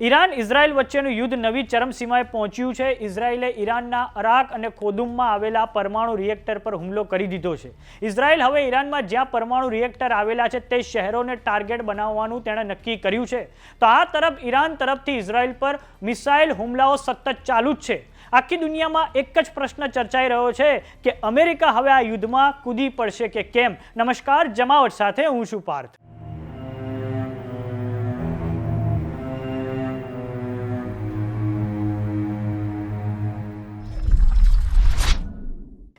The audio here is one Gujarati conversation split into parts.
ઈરાન, ઇઝરાયલ વચ્ચેનું યુદ્ધ નવી ચરમસીમાએ પહોંચ્યું છે. ઇઝરાયલે ઈરાનના અરાક અને ખોદુમમાં આવેલા પરમાણુ રિએક્ટર પર હુમલો કરી દીધો છે. ઇઝરાયલ હવે ઈરાનમાં જ્યાં પરમાણુ રિએક્ટર આવેલા છે તે શહેરોને ટાર્ગેટ બનાવવાનું તેણે નક્કી કર્યું છે. તો આ તરફ ઈરાન તરફથી ઇઝરાયલ પર મિસાઇલ હુમલાઓ સતત ચાલુ જ છે. આખી દુનિયામાં એક જ પ્રશ્ન ચર્ચાઈ રહ્યો છે કે અમેરિકા હવે આ યુદ્ધમાં કૂદી પડશે કે કેમ? નમસ્કાર, જમાવટ સાથે હું છું પાર્થ.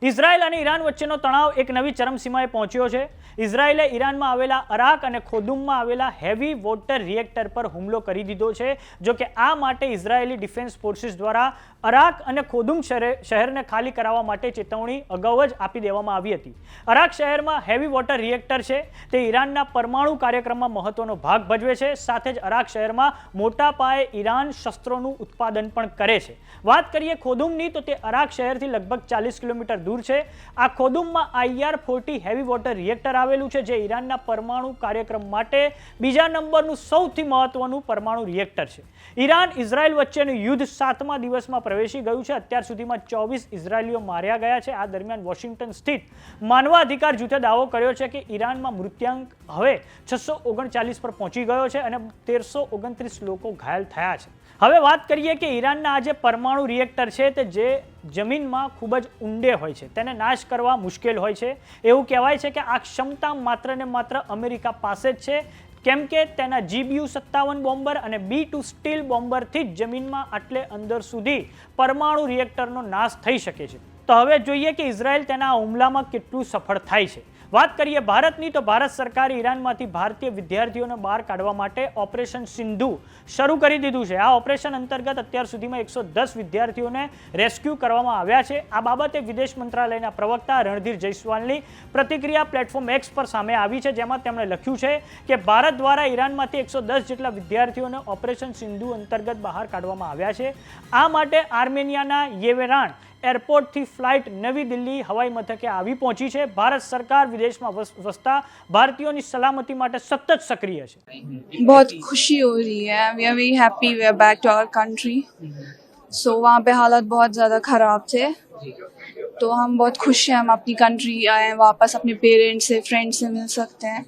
ઇઝરાયલ અને ઈરાન વચ્ચેનો તણાવ એક નવી ચરમસીમાએ પહોંચ્યો છે. ઇઝરાયલે ઈરાનમાં આવેલા અરાક અને ખોદુમમાં આવેલા હેવી વોટર રિએક્ટર પર હુમલો કરી દીધો છે, જો કે આ માટે ઇઝરાયેલી ડિફેન્સ ફોર્સિસ દ્વારા અરાક અને ખોદુમ શહેરે શહેરને ખાલી કરાવવા માટે ચેતવણી અગાઉ જ આપી દેવામાં આવી હતી. અરાક શહેરમાં હેવી વોટર રિએક્ટર છે, તે ઈરાનના પરમાણુ કાર્યક્રમમાં મહત્વનો ભાગ ભજવે છે, સાથે જ અરાક શહેરમાં મોટા પાયે ઈરાન શસ્ત્રોનું ઉત્પાદન પણ કરે છે. વાત કરીએ ખોદુમની, તો તે અરાક શહેરથી લગભગ ચાલીસ કિલોમીટર દૂર છે. આ ખોદુમમાં IR forty heavy water reactor આવેલું છે, જે ઈરાનના પરમાણુ કાર્યક્રમ માટે બીજા નંબરનું સૌથી મહત્વનું પરમાણુ રિએક્ટર છે. ઈરાન, ઇઝરાયલ વચ્ચેનું યુદ્ધ સાતમા દિવસમાં પ્રવેશી ગયું છે. અત્યાર સુધીમાં ચોવીસ ઇઝરાયલીઓ માર્યા ગયા છે. આ દરમિયાન વોશિંગ્ટન સ્થિત માનવા અધિકાર જૂથે દાવો કર્યો છે કે ઈરાનમાં મૃત્યાંક હવે છસો ઓગણચાલીસ પર પહોંચી ગયો છે અને તેરસો ઓગણત્રીસ લોકો ઘાયલ થયા છે. હવે વાત કરીએ કે ઈરાનના આ જે પરમાણુ રિએક્ટર છે તે જે જમીનમાં ખૂબ જ ઊંડે હોય છે, તેને નાશ કરવા મુશ્કેલ હોય છે. એવું કહેવાય છે કે આ ક્ષમતા માત્ર ને માત્ર અમેરિકા પાસે જ છે. કેમ કે તેના જીબીયુ સત્તાવન બોમ્બર અને બી ટુ સ્ટીલ બોમ્બરથી જ જમીનમાં આટલે અંદર સુધી પરમાણુ રિએક્ટરનો નાશ થઈ શકે છે. તો હવે જોઈએ કે ઇઝરાયલ તેના હુમલામાં કેટલું સફળ થાય છે. વાત કરીએ ભારતની, તો ભારત સરકારે ઈરાનમાંથી ભારતીય વિદ્યાર્થીઓને બહાર કાઢવા માટે ઓપરેશન સિંધુ શરૂ કરી દીધું છે. આ ઓપરેશન અંતર્ગત અત્યાર સુધીમાં એકસો વિદ્યાર્થીઓને રેસ્ક્યુ કરવામાં આવ્યા છે. આ બાબતે વિદેશ મંત્રાલયના પ્રવક્તા રણધીર જયસ્વાલની પ્રતિક્રિયા પ્લેટફોર્મ એક્સ પર સામે આવી છે, જેમાં તેમણે લખ્યું છે કે ભારત દ્વારા ઈરાનમાંથી એકસો જેટલા વિદ્યાર્થીઓને ઓપરેશન સિંધુ અંતર્ગત બહાર કાઢવામાં આવ્યા છે. આ માટે આર્મેનિયાના યેવેરાન એરપોર્ટથી ફ્લાઇટ નવી દિલ્હી હવાઈ મથકે આવી પહોંચી છે ભારત સરકાર વિદેશમાં વસ- વસતા ભારતીયોની સલામતી માટે સતત સક્રિય છે बहुत खुशी हो रही है we are very happy we are back to our country so वहाँ पे हालात बहुत ज़्यादा ख़राब थे तो हम बहुत खुश हैं हम अपनी कंट्री आए हैं वापस अपने पेरेंट्स से फ्रेंड से मिल सकते हैं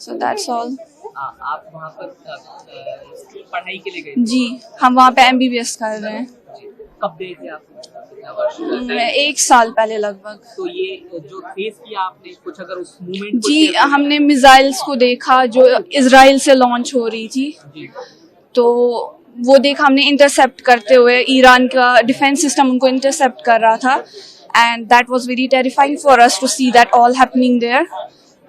सो दैट्स ऑल आ, आप वहाँ पर अ, अ, पढ़ाई के लिए गए जी हम वहाँ पे एम कर रहे हैं थे कब गए थे आप कितना वर्ष मैं एक साल पहले लगभग। तो ये जो फेस किया आपने कुछ अगर उस मूवमेंट जी हमने मिसाइल्स को देखा जो इसराइल से लॉन्च हो रही थी। तो वो देखा हमने इंटरसेप्ट करते हुए ईरान का डिफेंस सिस्टम उनको इंटरसेप्ट कर रहा था। And that was very terrifying for us to see that all happening there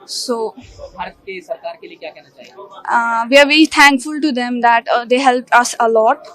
so Bharat के सरकार के लिए क्या कहना चाहिए we are very thankful to them that they help us a lot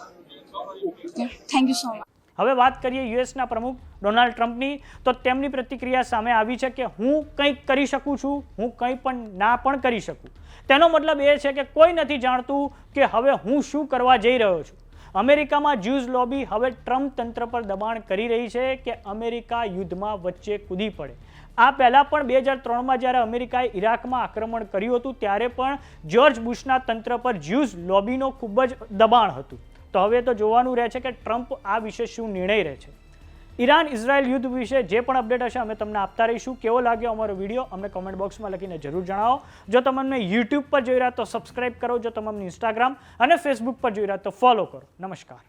thank you so much હવે વાત કરીએ યુએસના પ્રમુખ ડોનાલ્ડ ટ્રમ્પની, તો તેમની પ્રતિક્રિયા સામે આવી છે કે હું કંઈક કરી શકું છું, હું કંઈ પણ ના પણ કરી શકું. તેનો મતલબ એ છે કે કોઈ નથી જાણતું કે હવે હું શું કરવા જઈ રહ્યો છું. અમેરિકામાં જ્યુઝ લોબી હવે ટ્રમ્પ તંત્ર પર દબાણ કરી રહી છે કે અમેરિકા યુદ્ધમાં વચ્ચે કૂદી પડે. આ પહેલાં પણ બે હજાર ત્રણમાં જ્યારે અમેરિકાએ ઈરાકમાં આક્રમણ કર્યું હતું, ત્યારે પણ જ્યોર્જ બુશના તંત્ર પર જ્યુઝ લોબીનો ખૂબ જ દબાણ હતું. તો હવે તો જોવાનું રહે છે કે ટ્રમ્પ આ વિશે શું નિર્ણય રહે છે. ઈરાન ઇઝરાયલ યુદ્ધ વિશે જે પણ અપડેટ હશે અમે તમને આપતા રહીશું. કેવો લાગ્યો અમારો વીડિયો અમને કોમેન્ટ બોક્સમાં લખીને જરૂર જણાવો. જો તમને યુટ્યુબ પર જોઈ રહ્યા તો સબસ્ક્રાઇબ કરો. જો તમને ઇન્સ્ટાગ્રામ અને ફેસબુક પર જોઈ રહ્યા તો ફોલો કરો. નમસ્કાર.